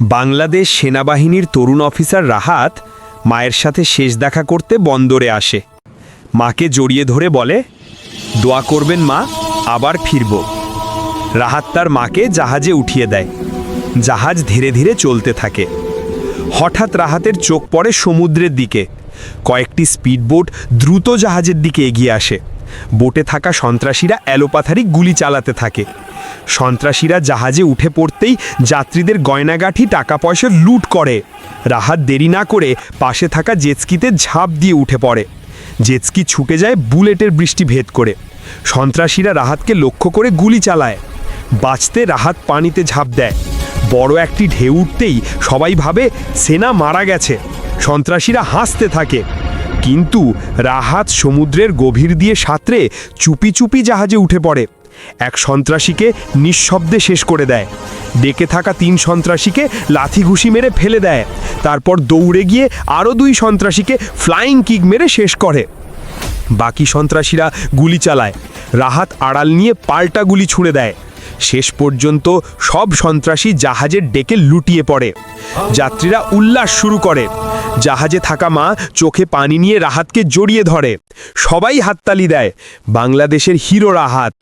বাংলাদেশ সেনাবাহিনীর তরুণ অফিসার রাহাত মায়ের সাথে শেষ দেখা করতে বন্দরে আসে। মাকে জড়িয়ে ধরে বলে, দোয়া করবেন মা, আবার ফিরব। রাহাত তার মাকে জাহাজে উঠিয়ে দেয়। জাহাজ ধীরে ধীরে চলতে থাকে। হঠাৎ রাহাতের চোখ পড়ে সমুদ্রের দিকে। কয়েকটি স্পিডবোট দ্রুত জাহাজের দিকে এগিয়ে আসে। বোটে থাকা সন্ত্রাসীরা এলোপাথারি গুলি চালাতে থাকে। সন্ত্রাসীরা জাহাজে উঠে পড়তেই যাত্রীদের গয়নাগাঠি টাকা পয়সা লুট করে। রাহাত দেরি না করে পাশে থাকা জেটস্কিতে ঝাঁপ দিয়ে উঠে পড়ে। জেটস্কি ছুটে যায় বুলেটের বৃষ্টি ভেদ করে। সন্ত্রাসীরা রাহাতকে লক্ষ্য করে গুলি চালায়। বাঁচতে রাহাত পানিতে ঝাঁপ দেয়। বড় একটি ঢেউ উঠতেই সবাই ভাবে সেনা মারা গেছে। সন্ত্রাসীরা হাসতে থাকে। কিন্তু রাহাত সমুদ্রের গভীর দিয়ে সাঁতরে চুপি চুপি জাহাজে উঠে পড়ে। এক সন্ত্রাসীকে নিঃশব্দে শেষ করে দেয়। ডেকে থাকা তিন সন্ত্রাসীকে লাথি ঘুষি মেরে ফেলে দেয়। তারপর দৌড়ে গিয়ে আরও দুই সন্ত্রাসীকে ফ্লাইং কিক মেরে শেষ করে। বাকি সন্ত্রাসীরা গুলি চালায়। রাহাত আড়াল নিয়ে পাল্টা গুলি ছুঁড়ে দেয়। শেষ পর্যন্ত সব সন্ত্রাসী জাহাজের ডেকে লুটিয়ে পড়ে। যাত্রীরা উল্লাস শুরু করে। জাহাজে থাকা মা চোখে পানি নিয়ে রাহাতকে জড়িয়ে ধরে। সবাই হাততালি দেয়। বাংলাদেশের হিরো রাহাত।